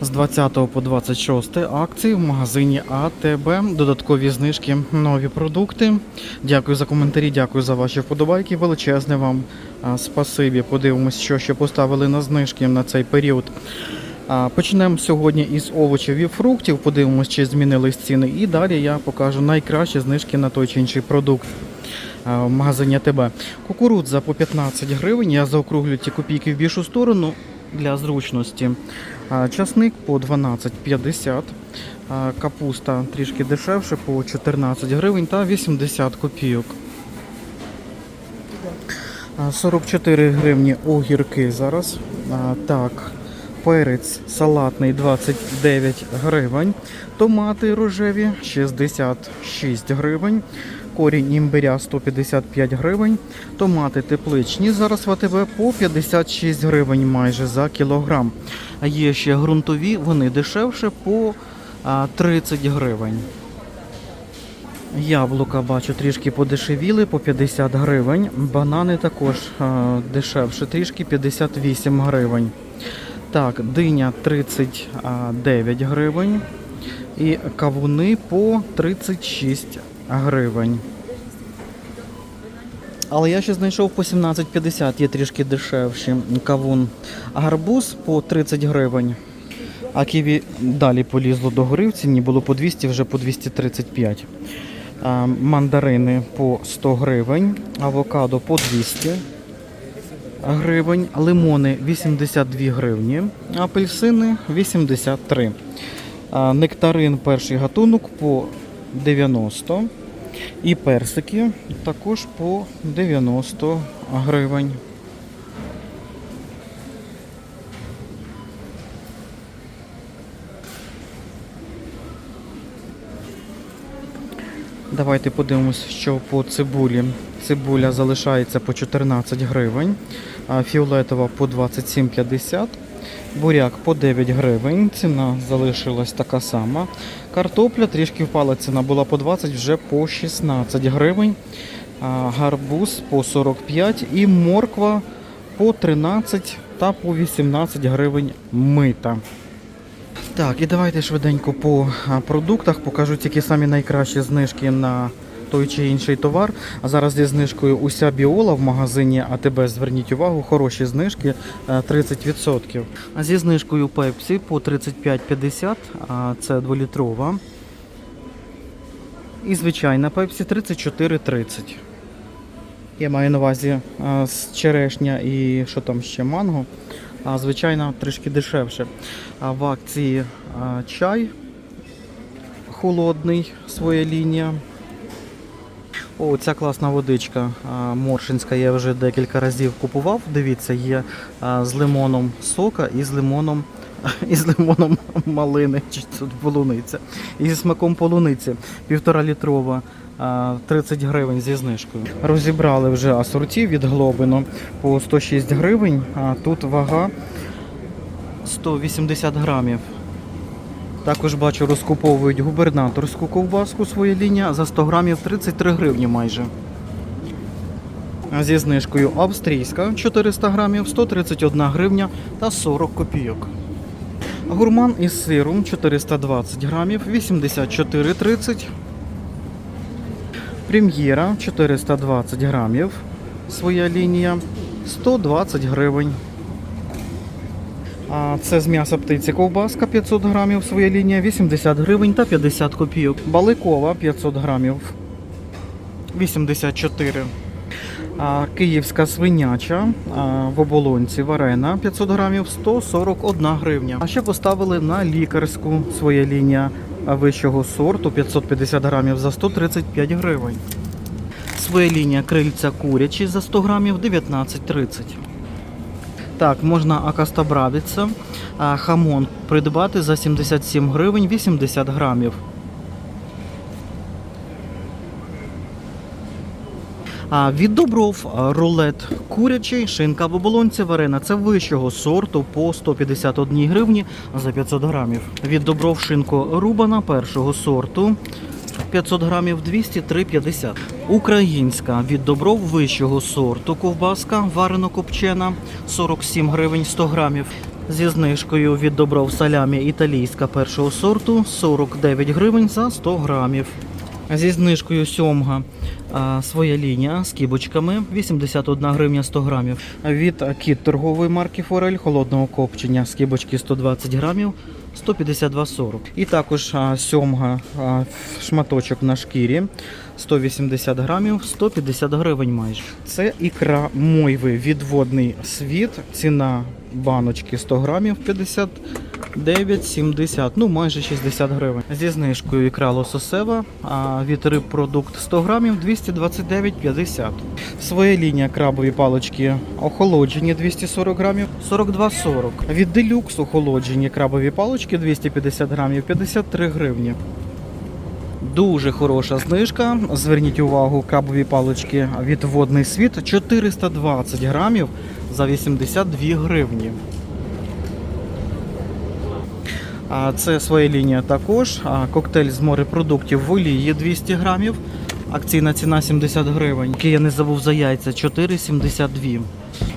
З 20 по 26 акції в магазині АТБ. Додаткові знижки, нові продукти. Дякую за коментарі, дякую за ваші вподобайки. Величезне вам спасибі. Подивимось, що ще поставили на знижки на цей період. Почнемо сьогодні із овочів і фруктів. Подивимось, чи змінились ціни. І далі я покажу найкращі знижки на той чи інший продукт. В магазині АТБ. Кукурудза по 15 гривень. Я заокруглю ці копійки в більшу сторону для зручності. Часник по 12,50. Капуста трішки дешевше по 14 гривень та 80 копійок. 44 гривні огірки зараз. Так, перець салатний 29 гривень. Томати рожеві 66 гривень. Корінь імбиря 155 гривень. Томати тепличні зараз в АТБ по 56 гривень майже за кілограм. Є ще ґрунтові, вони дешевше по 30 гривень. Яблука бачу трішки подешевіли по 50 гривень. Банани також дешевше, трішки 58 гривень. Так, диня 39 гривень. І кавуни по 36 гривень. Але я ще знайшов по 17,50, є трішки дешевші кавун. Гарбуз по 30 гривень. А ківі далі полізло до гори в ціні, було по 200, вже по 235. А, мандарини по 100 гривень, авокадо по 200 гривень, лимони 82 гривні, апельсини 83. А, нектарин перший гатунок по 90. І персики також по 90 гривень. Давайте подивимось, що по цибулі. Цибуля залишається по 14 гривень, а фіолетова по 27,50, буряк по 9 гривень. Ціна залишилась така сама. Картопля трішки впала, ціна була по 20, вже по 16 гривень. Гарбуз по 45 і морква по 13 та по 18 гривень мита. Так, і давайте швиденько по продуктах покажу тільки самі найкращі знижки на той чи інший товар. А зараз зі знижкою уся біола в магазині АТБ. Зверніть увагу, хороші знижки е, 30%. А зі знижкою Pepsi по 35,50, а це 2-літрова. І звичайна Pepsi 34,30. Я маю на увазі а, з черешня і що там ще манго. А звичайно, трішки дешевше. А в акції а, чай холодний, своя лінія. О, ця класна водичка моршинська, я вже декілька разів купував. Дивіться, є з лимоном сока і з лимоном, і з лимоном малини, чи тут полуниця. І зі смаком полуниці. Півтора літрова. а, 30 гривень зі знижкою. Розібрали вже асорті від Глобино по 106 гривень, а тут вага 180 грамів. Також бачу, розкуповують губернаторську ковбаску своя лінія за 100 грамів 33 гривні майже. Зі знижкою австрійська 400 грамів 131 гривня та 40 копійок. Гурман із сиром 420 грамів 84,30. Прем'єра 420 грамів. Своя лінія 120 гривень. А це з м'яса птиці ковбаска 500 грамів, своя лінія 80 гривень та 50 копійок. Баликова 500 грамів 84. А, київська свиняча а, в оболонці варена 500 грамів 141 гривня. А ще поставили на лікарську своя лінія вищого сорту 550 грамів за 135 гривень. Своя лінія крильця курячі за 100 грамів 19,30. Так, можна акастабрадиця, хамон придбати за 77 гривень 80 грамів. А від добров рулет курячий, шинка в оболонці варена. Це вищого сорту по 151 гривні за 500 грамів. Від добров шинко рубана першого сорту 500 грамів 203,50. Українська від добров вищого сорту ковбаска варено копчена 47 гривень 100 грамів. Зі знижкою від добров салямі італійська першого сорту 49 гривень за 100 грамів. Зі знижкою сьомга своя лінія з кібочками 81 гривня 100 грамів. Від кіт торгової марки Форель холодного копчення з кібочки 120 грамів 152,40. І також сьомга шматочок на шкірі 180 грамів 150 гривень майже. Це ікра мойви відводний світ. Ціна баночки 100 грамів 50 9,70, ну майже 60 гривень. Зі знижкою ікра лососева, а від риб продукт 100 грамів 229,50. Своя лінія крабові палички охолоджені 240 грамів 42,40. Від делюкс охолоджені крабові палички 250 грамів 53 гривні. Дуже хороша знижка. Зверніть увагу, крабові палички від водний світ 420 грамів за 82 гривні. А Це своя лінія також. Коктейль з морепродуктів в олії 200 грамів. Акційна ціна 70 гривень. Який я не забув за яйця 4,72.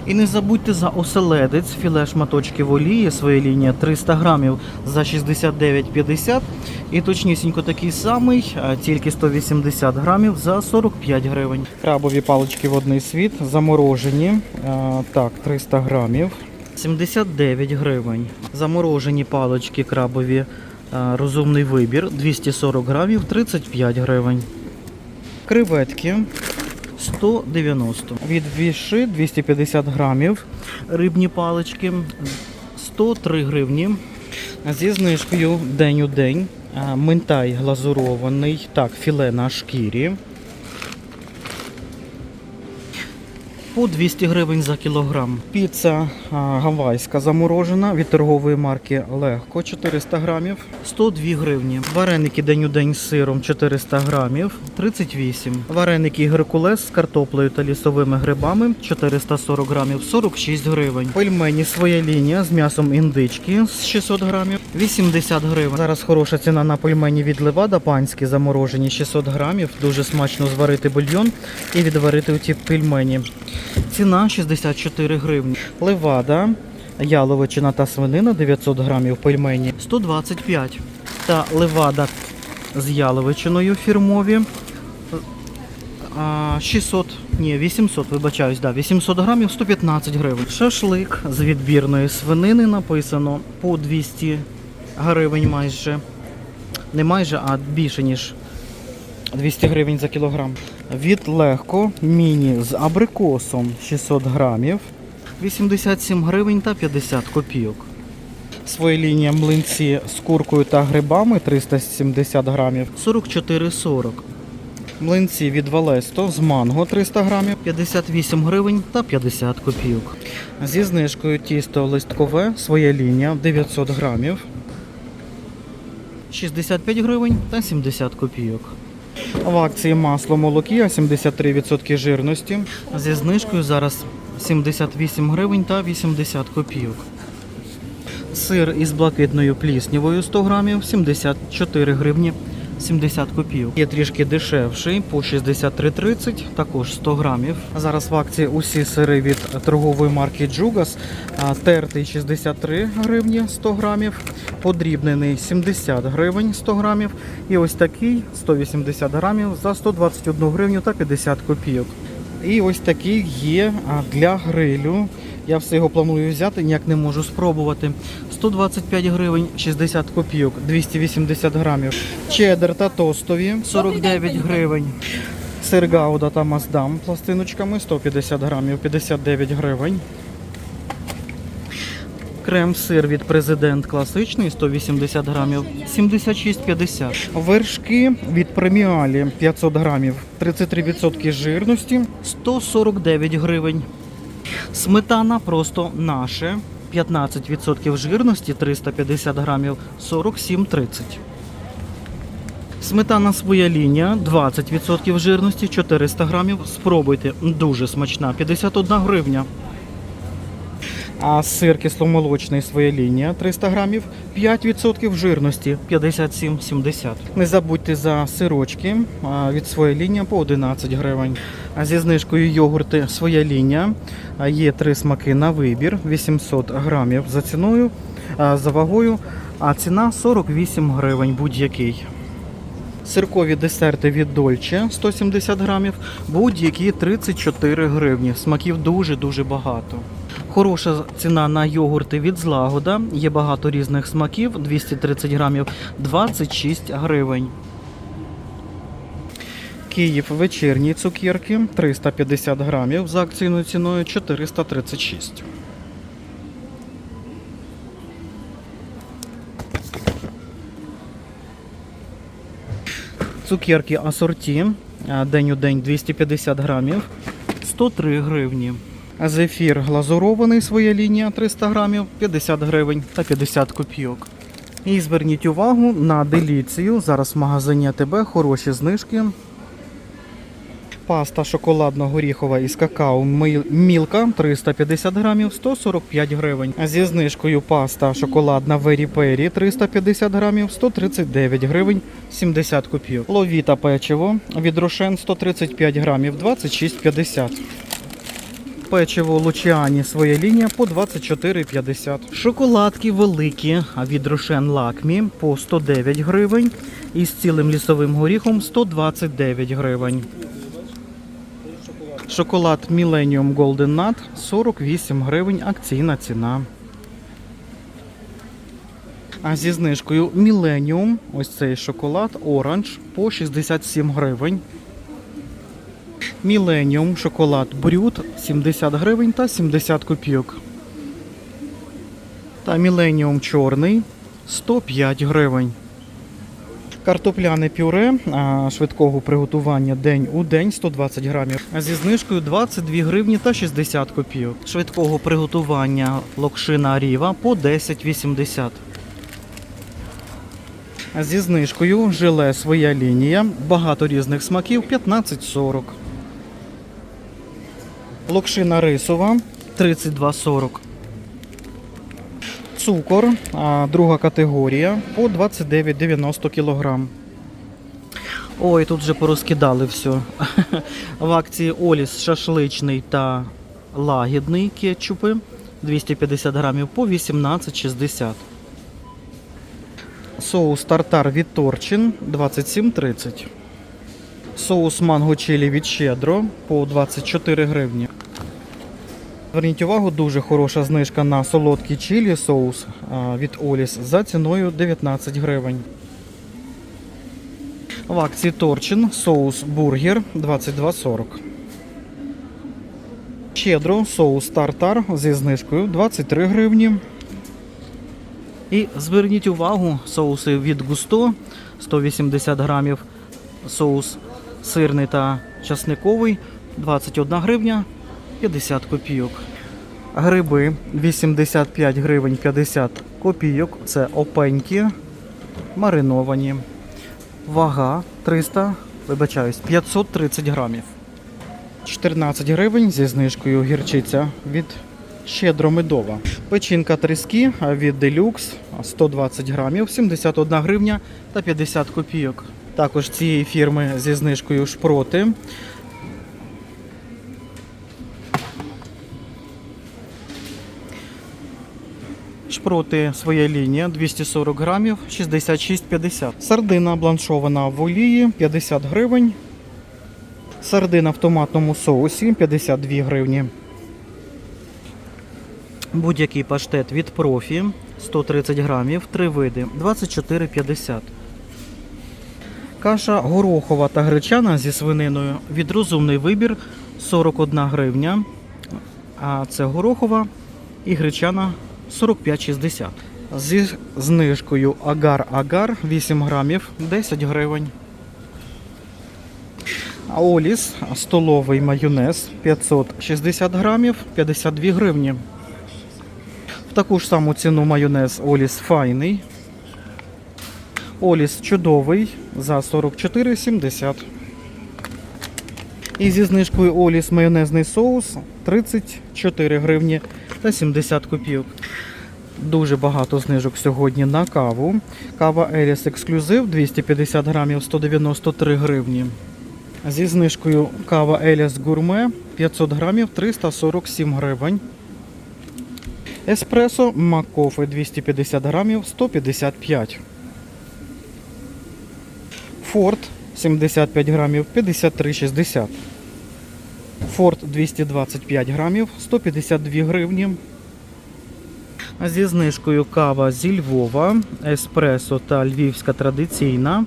І не забудьте за оселедець, філе шматочки в олії, своя лінія 300 грамів за 69,50. І точнісінько такий самий, тільки 180 грамів за 45 гривень. Крабові палички водний світ, заморожені. Так, 300 грамів. 79 гривень. Заморожені палички крабові. Розумний вибір 240 грамів 35 гривень. Креветки 190. Від віши 250 грамів. Рибні палички 103 гривні. Зі знижкою день у день. Минтай глазурований. Так, філе на шкірі. По 200 гривень за кілограм. Піца гавайська заморожена від торгової марки Легко 400 грамів, 102 гривні. Вареники день у день з сиром 400 грамів, 38. Вареники Геркулес з картоплею та лісовими грибами 440 грамів, 46 гривень. Пельмені своя лінія з м'ясом індички з 600 грамів, 80 гривень. Зараз хороша ціна на пельмені від Левада панські заморожені 600 грамів. Дуже смачно зварити бульйон і відварити у ті пельмені. Ціна 64 гривні. Левада, яловичина та свинина 900 грамів пельмені 125. Та левада з яловичиною фірмові 600, ні, 800, вибачаюсь, да, 800 грамів 115 гривень. Шашлик з відбірної свинини написано по 200 гривень майже. Не майже, а більше, ніж 200 гривень за кілограм. Від легко міні з абрикосом 600 грамів, 87 гривень та 50 копійок. Своя лінія млинці з куркою та грибами 370 грамів, 44,40. Млинці від Валесто з манго 300 грамів, 58 гривень та 50 копійок. Зі знижкою тісто листкове, своя лінія 900 грамів, 65 гривень та 70 копійок. В акції масло молокі, 73% жирності. Зі знижкою зараз 78 гривень та 80 копійок. Сир із блакитною пліснівою 100 грамів 74 гривні 70 копійок. Є трішки дешевший по 63,30, також 100 грамів. Зараз в акції усі сири від торгової марки Джугас. Тертий 63 гривні 100 грамів, подрібнений 70 гривень 100 грамів. І ось такий 180 грамів за 121 гривню та 50 копійок. І ось такий є для грилю. Я все його планую взяти, ніяк не можу спробувати. 125 гривень 60 копійок, 280 грамів. Чеддер та тостові 49 гривень. Сир Гауда та Маздам пластиночками 150 грамів 59 гривень. Крем-сир від президент класичний 180 грамів 76,50. Вершки від преміалі 500 грамів 33% жирності 149 гривень. Сметана просто наше 15% жирності 350 грамів 47,30. Сметана своя лінія 20% жирності 400 грамів. Спробуйте, дуже смачна 51 гривня. А сир кисломолочний своя лінія 300 грамів, 5% жирності 57,70. Не забудьте за сирочки від своя лінія по 11 гривень. А зі знижкою йогурти своя лінія. Є три смаки на вибір, 800 грамів за ціною, за вагою, а ціна 48 гривень будь-який. Сиркові десерти від Дольче 170 грамів, будь-які 34 гривні. Смаків дуже-дуже багато. Хороша ціна на йогурти від злагода. Є багато різних смаків, 230 грамів, 26 гривень. Київ вечірні цукерки 350 грамів за акційною ціною 436. Цукерки асорті. День у день 250 грамів. 103 гривні. Зефір глазурований своя лінія 300 грамів, 50 гривень та 50 копійок. І зверніть увагу на деліцію. Зараз в магазині АТБ хороші знижки. Паста шоколадно-горіхова із какао Мілка 350 грамів 145 гривень. Зі знижкою паста шоколадна Вері Пері 350 грамів 139 гривень 70 копійок. Ловіта печиво від Рошен 135 грамів 26,50. Печиво Лучіані своя лінія по 24,50. Шоколадки великі від Рошен Лакмі по 109 гривень. І з цілим лісовим горіхом 129 гривень. Шоколад Millennium Golden Nut 48 гривень акційна ціна. А зі знижкою Millennium, ось цей шоколад Orange по 67 гривень. Millennium шоколад Брют 70 гривень та 70 копійок. Та Millennium чорний 105 гривень. Картопляне пюре швидкого приготування день у день 120 грамів. Зі знижкою 22 гривні та 60 копійок. Швидкого приготування локшина ріва по 10,80. Зі знижкою желе своя лінія. Багато різних смаків 15,40. Локшина рисова 32,40. Цукор, друга категорія по 29,90 кг. Ой, тут вже порозкидали все. В акції Оліс шашличний та лагідний кетчупи 250 грамів по 18,60. Соус тартар від Торчин 27,30. Соус манго чилі від Щедро по 24 гривні. Зверніть увагу, дуже хороша знижка на солодкий чилі соус від Оліс за ціною 19 гривень. В акції Торчин соус бургер 22,40. Щедро соус тартар зі знижкою 23 гривні. І зверніть увагу, соуси від Густо 180 грамів, соус сирний та часниковий 21 гривня 50 копійок. Гриби 85 гривень 50 копійок. Це опенькі, мариновані. Вага 300, вибачаюсь, 530 грамів. 14 гривень зі знижкою гірчиця від щедро медова. Печінка тріски від Deluxe 120 грамів, 71 гривня та 50 копійок. Також цієї фірми зі знижкою шпроти. Шпроти своя лінія 240 грамів, 66,50. Сардина бланшована в олії 50 гривень. Сардина в томатному соусі 52 гривні. Будь-який паштет від профі 130 грамів, 3 види 24,50. Каша горохова та гречана зі свининою від розумний вибір 41 гривня. А це горохова і гречана 45,60. Зі знижкою агар-агар 8 грамів 10 гривень. Оліс столовий майонез 560 грамів 52 гривні. В таку ж саму ціну майонез Оліс файний. Оліс чудовий за 44,70. І зі знижкою Оліс майонезний соус 34 гривні та 70 копійок. Дуже багато знижок сьогодні на каву. Кава Еліс Ексклюзив 250 грамів 193 гривні. Зі знижкою кава Еліс Гурме 500 грамів 347 гривень. Еспресо Макофе 250 грамів 155. Форд 75 грамів 53,60. Форд 225 грамів 152 гривні. Зі знижкою кава зі Львова, еспресо та львівська традиційна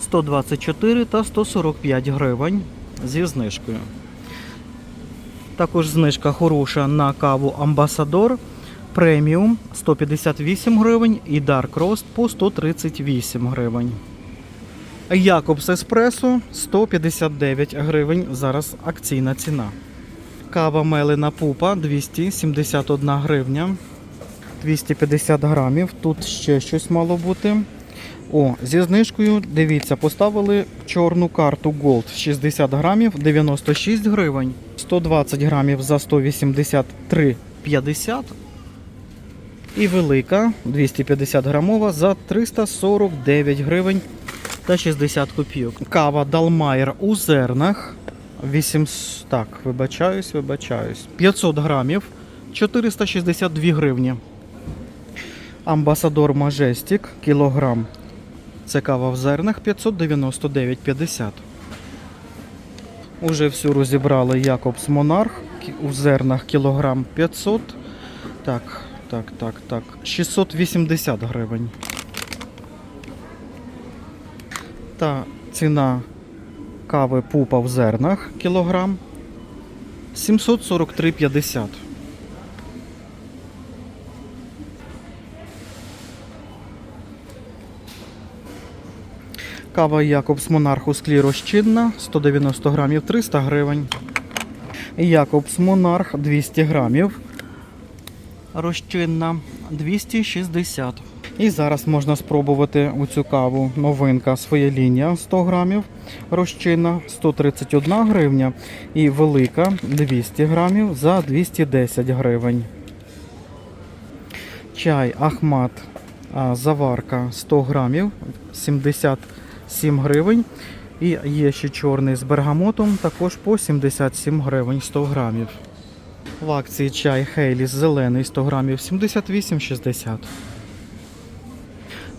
124 та 145 гривень зі знижкою. Також знижка хороша на каву Амбасадор преміум 158 гривень і Dark Roast по 138 гривень. Якобс Еспресо 159 гривень. Зараз акційна ціна. Кава Мелина Пупа 271 гривня. 250 грамів. Тут ще щось мало бути. О, зі знижкою, дивіться, поставили чорну карту Gold 60 грамів 96 гривень. 120 грамів за 183,50. І велика 250 грамова за 349 гривень та 60 копійок. Кава Далмайер у зернах. 8, так, вибачаюсь, вибачаюсь. 500 грамів 462 гривні. Амбасадор Мажестік кілограм. Це кава в зернах 599,50. Уже всю розібрали Якобс Монарх у зернах кілограм 500. Так, так, так, так. 680 гривень. Та ціна кави пупа в зернах кілограм 743,50. Кава Якобс Монарх у склі розчинна 190 грамів 300 гривень. Якобс Монарх 200 грамів. Розчинна 260. І зараз можна спробувати у цю каву новинка своя лінія 100 грамів. Розчинна 131 гривня. І велика 200 грамів за 210 гривень. Чай Ахмат заварка 100 грамів 77 гривень. І є ще чорний з бергамотом, також по 77 гривень 100 грамів. В акції чай Хейліс зелений 100 грамів 78,60.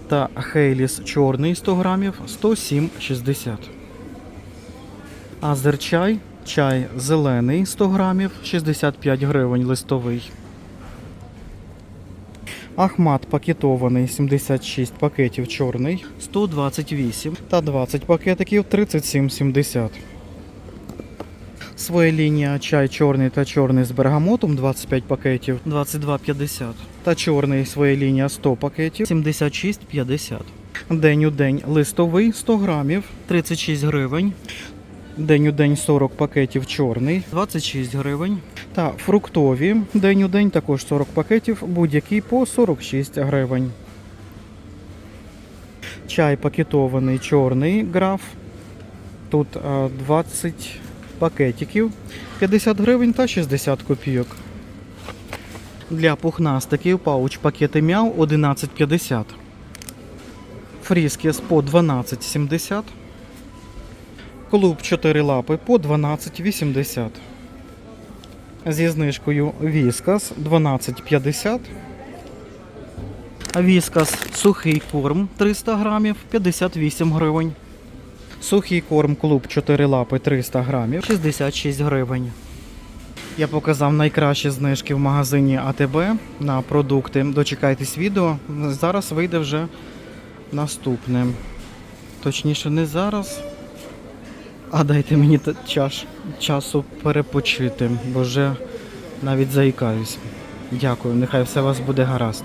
Та Хейліс чорний 100 грамів 107,60. Азерчай, чай зелений 100 грамів 65 гривень листовий. Ахмат пакетований 76 пакетів чорний 128 та 20 пакетиків 37,70. Своя лінія чай чорний та чорний з бергамотом 25 пакетів 22,50. Та чорний своя лінія 100 пакетів 76,50. День у день листовий 100 грамів 36 гривень. День у день 40 пакетів чорний 26 гривень. Та фруктові день у день також 40 пакетів, будь-який по 46 гривень. Чай пакетований чорний граф. Тут 20 пакетиків 50 гривень та 60 копійок. Для пухнастиків пауч пакети мяу 11,50. Фріскіс по 12,70. Клуб 4 лапи по 12,80. Зі знижкою Віскас 12,50. Віскас сухий корм 300 грамів 58 гривень. Сухий корм клуб 4 лапи 300 грамів 66 гривень. Я показав найкращі знижки в магазині АТБ на продукти. Дочекайтесь відео. Зараз вийде вже наступне. Точніше, не зараз. А дайте мені час, часу перепочити, бо вже навіть заїкаюсь. Дякую, нехай все у вас буде гаразд.